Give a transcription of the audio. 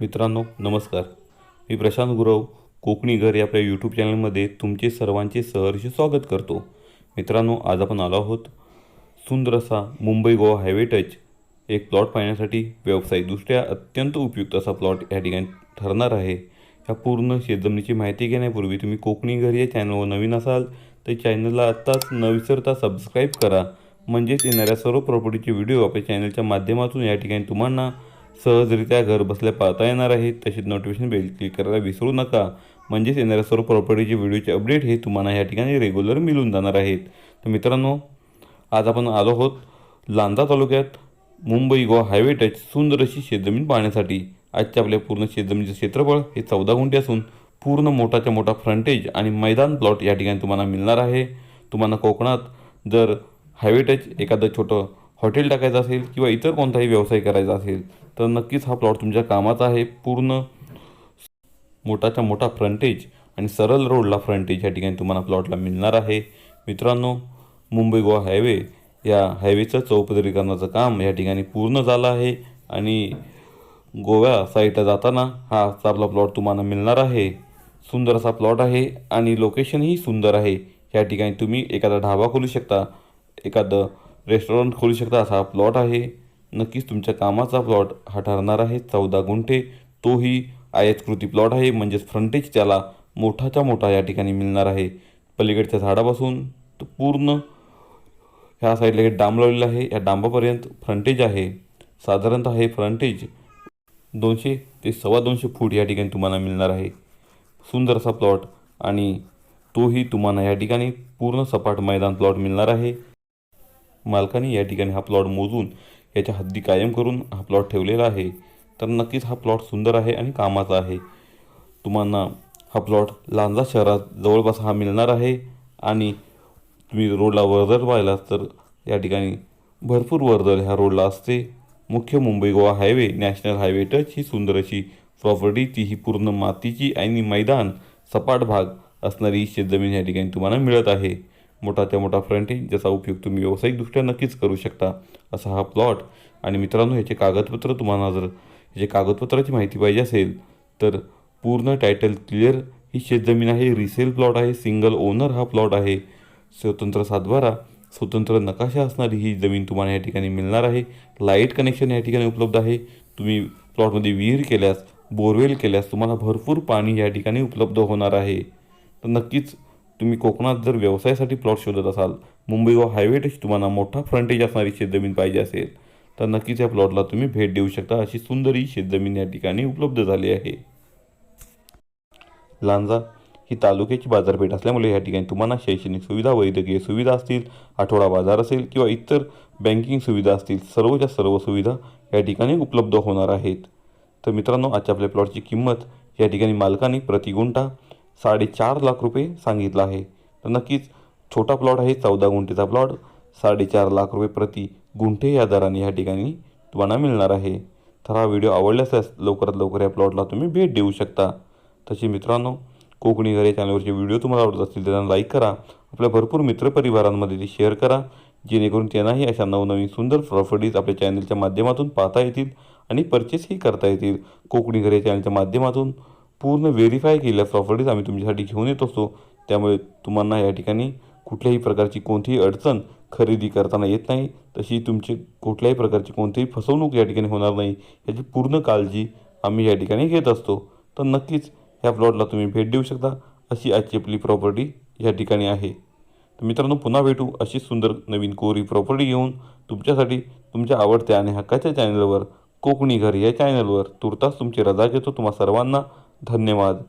मित्रांनो नमस्कार. मी प्रशांत गुरव कोकणी घर या आपल्या यूट्यूब चॅनलमध्ये तुमचे सर्वांचे सहर्ष स्वागत करतो. मित्रांनो आज आपण आलो आहोत सुंदर असा मुंबई गोवा हायवे टच. एक प्लॉट पाहण्यासाठी व्यावसायिकदृष्ट्या अत्यंत उपयुक्त असा प्लॉट या ठिकाणी ठरणार आहे. ह्या पूर्ण शेतजमिनीची माहिती घेण्यापूर्वी तुम्ही कोकणी घर या चॅनलवर नवीन असाल तर चॅनलला आत्ताच न विसरता सबस्क्राईब करा. म्हणजेच येणाऱ्या सर्व प्रॉपर्टीचे व्हिडिओ आपल्या चॅनलच्या माध्यमातून या ठिकाणी तुम्हाला सहजरित्या घर बसल्या पाहता येणार आहेत तसेच नोटिफिकेशन बेल क्लिक करायला विसरू नका. म्हणजेच येणाऱ्या सर्व प्रॉपर्टीचे व्हिडिओचे अपडेट हे तुम्हाला या ठिकाणी रेग्युलर मिळून जाणार आहेत. तर मित्रांनो आज आपण आलो आहोत लांजा तालुक्यात मुंबई गोवा हायवे टच सुंदर अशी शेतजमीन पाहण्यासाठी. आजच्या आपल्या पूर्ण शेतजमिनीचं क्षेत्रफळ हे चौदा गुंठे असून पूर्ण मोठाच्या मोठा फ्रंटेज आणि मैदान प्लॉट या ठिकाणी तुम्हाला मिळणार आहे. तुम्हाला कोकणात जर हायवे टच एखादं छोटं हॉटेल टाकायचं असेल किंवा इतर कोणताही व्यवसाय करायचा असेल तर नक्कीच हा प्लॉट तुमच्या कामाचा आहे. पूर्ण मोठाच्या मोठा फ्रंटेज आणि सरळ रोडला फ्रंटेज या ठिकाणी तुम्हाला प्लॉटला मिळणार आहे. मित्रांनो मुंबई गोवा हायवे या हायवेचं चौपदरीकरणाचं काम या ठिकाणी पूर्ण झालं आहे आणि गोव्या साईडला जाताना हा असा आपला प्लॉट तुम्हाला मिळणार आहे. सुंदर असा प्लॉट आहे आणि लोकेशनही सुंदर आहे. या ठिकाणी तुम्ही एखादा ढाबा खोलू शकता एखादं रेस्टॉरंट खोलू शकता असा हा प्लॉट आहे. नक्कीच तुमच्या कामाचा प्लॉट हा ठरणार आहे. चौदा गुंठे तोही आयतकृती प्लॉट आहे. म्हणजेच फ्रंटेज त्याला मोठाच्या मोठा या ठिकाणी मिळणार आहे. पलीकडच्या झाडापासून तो पूर्ण ह्या साईडला एक डांब लावलेला आहे. या डांबापर्यंत फ्रंटेज आहे. साधारणतः हे फ्रंटेज दोनशे ते सव्वा दोनशे फूट या ठिकाणी तुम्हाला मिळणार आहे. सुंदर असा प्लॉट आणि तोही तुम्हाला या ठिकाणी पूर्ण सपाट मैदान प्लॉट मिळणार आहे. मालकाने या ठिकाणी हा प्लॉट मोजून याच्या हद्दी कायम करून हा प्लॉट ठेवलेला आहे. तर नक्कीच हा प्लॉट सुंदर आहे आणि कामाचा आहे. तुम्हाला हा प्लॉट लांजा शहरात जवळपास हा मिळणार आहे आणि तुम्ही रोडला वर्दळ पाहिलात तर या ठिकाणी भरपूर वर्दळ ह्या रोडला असते. मुख्य Mumbai Goa highway national highway touch ही सुंदर अशी प्रॉपर्टी ती ही पूर्ण मातीची आणि मैदान सपाट भाग असणारी शेतजमीन या ठिकाणी तुम्हाला मिळत आहे. मोठा त्या मोठा फ्रंटेज ज्याचा उपयोग तुम्ही व्यावसायिकदृष्ट्या नक्कीच करू शकता असा हा प्लॉट आणि मित्रांनो ह्याचे कागदपत्र तुम्हाला जर ह्याचे कागदपत्राची माहिती पाहिजे असेल तर पूर्ण टायटल क्लिअर ही शेतजमीन आहे रिसेल प्लॉट आहे सिंगल ओनर हा प्लॉट आहे. स्वतंत्र सातबारा स्वतंत्र नकाशा असणारी ही जमीन तुम्हाला या ठिकाणी मिळणार आहे. लाइट कनेक्शन या ठिकाणी उपलब्ध आहे. तुम्ही प्लॉटमध्ये विहीर केल्यास बोरवेल केल्यास तुम्हाला भरपूर पाणी या ठिकाणी उपलब्ध होणार आहे. तर नक्कीच तुम्ही कोकणात जर व्यवसायासाठी प्लॉट शोधत असाल मुंबई व हायवेटच तुम्हाला मोठा फ्रंटेज असणारी शेतजमीन पाहिजे असेल तर नक्कीच या प्लॉटला तुम्ही भेट देऊ शकता अशी सुंदर ही शेतजमीन या ठिकाणी उपलब्ध झाली आहे. लांजा ही तालुक्याची बाजारपेठ असल्यामुळे या ठिकाणी तुम्हाला शैक्षणिक सुविधा वैद्यकीय सुविधा असतील आठवडा बाजार असेल किंवा इतर बँकिंग सुविधा असतील सर्वच्या सर्व सुविधा या ठिकाणी उपलब्ध होणार आहेत. तर मित्रांनो आजच्या आपल्या प्लॉटची किंमत या ठिकाणी मालकाने प्रति गुंठा साडेचार लाख रुपये सांगितलं आहे. तर नक्कीच छोटा प्लॉट आहे चौदा गुंठेचा प्लॉट साडेचार लाख रुपये प्रति गुंठे या दराने या ठिकाणी तुम्हाला मिळणार आहे. तर हा व्हिडिओ आवडल्यास लवकरात लवकर या प्लॉटला तुम्ही भेट देऊ शकता. तसे मित्रांनो कोकणी घर या चॅनलवरचे व्हिडिओ तुम्हाला आवडत असतील त्यांना लाईक करा. आपल्या भरपूर मित्रपरिवारांमध्ये ते शेअर करा. जेणेकरून त्यांनाही अशा नवनवीन सुंदर प्रॉपर्टीज आपल्या चॅनलच्या माध्यमातून पाहता येतील आणि परचेसही करता येतील. कोकणी घर या चॅनलच्या माध्यमातून पूर्ण व्हेरीफाय केलेल्या प्रॉपर्टीज आम्ही तुमच्यासाठी घेऊन येत असतो. त्यामुळे तुम्हाला या ठिकाणी कुठल्याही प्रकारची कोणतीही अडचण खरेदी करताना येत नाही. तशी तुमची कुठल्याही प्रकारची कोणतीही फसवणूक या ठिकाणी होणार नाही. याची पूर्ण काळजी आम्ही या ठिकाणी घेत असतो. तर नक्कीच ह्या प्लॉटला तुम्ही भेट देऊ शकता. अशी आजची आपली प्रॉपर्टी या ठिकाणी आहे. तर मित्रांनो पुन्हा भेटू अशी सुंदर नवीन कोरी प्रॉपर्टी घेऊन. तुमच्यासाठी तुमच्या आवडत्या आणि हक्काच्या चॅनलवर कोकणी घर या चॅनलवर तुर्तास तुमची रजा घेतो. तुम्हा सर्वांना धन्यवाद.